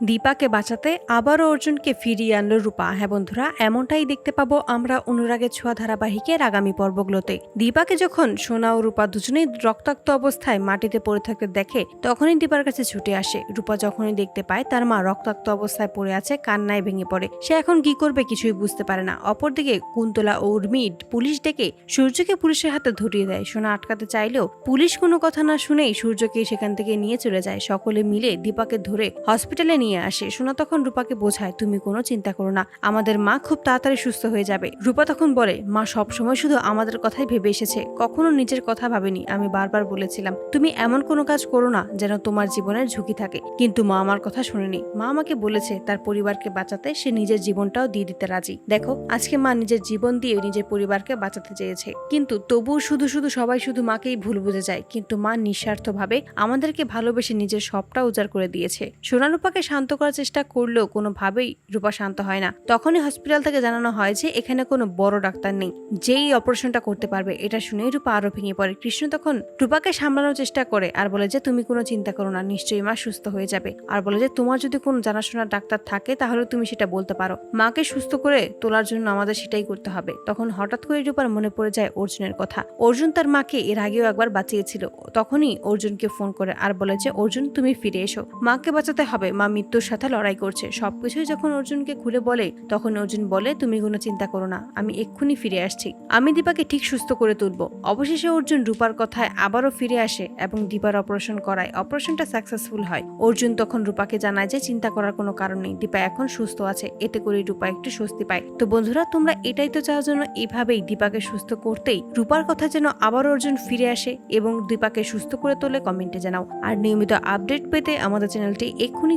দীপাকে বাঁচাতে আবারও অর্জুনকে ফিরিয়ে আনলো রূপা। হ্যাঁ বন্ধুরা, এমনটাই দেখতে পাবো আমরা অনুরাগের ছোঁয়া ধারাবাহিকের আগামী পর্বগুলোতে। দীপাকে যখন সোনা ও রূপা দুজনেই রক্তাক্ত অবস্থায় মাটিতে পড়ে থাকতে দেখে, তখনই দীপার কাছে ছুটে আসে। রূপা যখনই দেখতে পায়, তার মা রক্তাক্ত অবস্থায় পড়ে আছে, কান্নায় ভেঙে পড়ে। সে এখন কি করবে কিছুই বুঝতে পারে না। অপরদিকে কুন্তলা ও উর্মি পুলিশ ডেকে সূর্যকে পুলিশের হাতে ধরিয়ে দেয়। সোনা আটকাতে চাইলেও পুলিশ কোনো কথা না শুনেই সূর্যকে সেখান থেকে নিয়ে চলে যায়। সকলে মিলে দীপাকে ধরে হসপিটালে নিয়ে আসে। সোনা তখন রূপাকে বোঝায়, তুমি কোনো চিন্তা করো না, আমাদের মা খুব তাড়াতাড়ি সুস্থ হয়ে যাবে। রূপা তখন বলে, মা সবসময় শুধু আমাদের কথাই ভেবে এসেছে, কখনো নিজের কথা ভাবেনি। আমি বারবার বলেছিলাম, তুমি এমন কোনো কাজ করো না যেন তোমার জীবনের ঝুঁকি থাকে। কিন্তু মা আমার কথা শুনেনি। মা আমাকে বলেছে, তার পরিবারকে বাঁচাতে সে নিজের জীবনটাও দিয়ে দিতে রাজি। দেখো, আজকে মা নিজের জীবন দিয়ে নিজের পরিবারকে বাঁচাতে চেয়েছে। কিন্তু তবুও শুধু শুধু সবাই শুধু মাকেই ভুল বুঝে যায়। কিন্তু মা নিঃস্বার্থভাবে আমাদেরকে ভালোবেসে নিজের সবটা উজাড় করে দিয়েছে। সোনারূপাকে শান্ত করার চেষ্টা করলেও কোনোভাবেই রূপা শান্ত হয় না। তখনই হসপিটাল থেকে জানানো হয় যে এখানে কোনো বড় ডাক্তার নেই। যেই অপারেশনটা করতে পারবে, এটা শুনেই রূপা আরও ভেঙে পড়ে। কৃষ্ণ তখন রূপাকে সামলানোর চেষ্টা করে আর বলে যে, তুমি কোনো চিন্তা করো না, নিশ্চয়ই মা সুস্থ হয়ে যাবে। আর বলে যে, তোমার যদি কোনো জানাশোনার ডাক্তার থাকে, তাহলে তুমি সেটা বলতে পারো। মাকে সুস্থ করে তোলার জন্য আমাদের সেটাই করতে হবে। তখন হঠাৎ করে রূপার মনে পড়ে যায় অর্জুনের কথা। অর্জুন তার মাকে এর আগেও একবার বাঁচিয়েছিল। তখনই অর্জুনকে ফোন করে আর বলে যে, অর্জুন, তুমি ফিরে এসো। মাকে বাঁচাতে হবে। মা মৃত্যুর সাথে লড়াই করছে। সবকিছুই যখন অর্জুনকে খুলে বলে, তখন অর্জুন বলে, তুমি কোনো চিন্তা করো না, আমি এক্ষুনি ফিরে আসছি। আমি দীপাকে ঠিক সুস্থ করে তুলবো। অবশেষে অর্জুন রূপার কথায় আবারও ফিরে আসে এবং দীপার অপারেশন করায় অপারেশনটা সাকসেসফুল হয়। অর্জুন তখন রূপাকে জানায় যে, চিন্তা করার কোনো কারণ নেই, দীপা এখন সুস্থ আছে, এতে করে রূপা একটু স্বস্তি পায়। তো বন্ধুরা, তোমরা এটাই তো চাও জন্য এভাবেই দীপাকে সুস্থ করতেই রূপার কথা যেন আবার অর্জুন ফিরে আসে এবং দীপাকে সুস্থ করে তোলে কমেন্টে জানাও। আর নিয়মিত আপডেট পেতে আমাদের চ্যানেলটি এক্ষুনি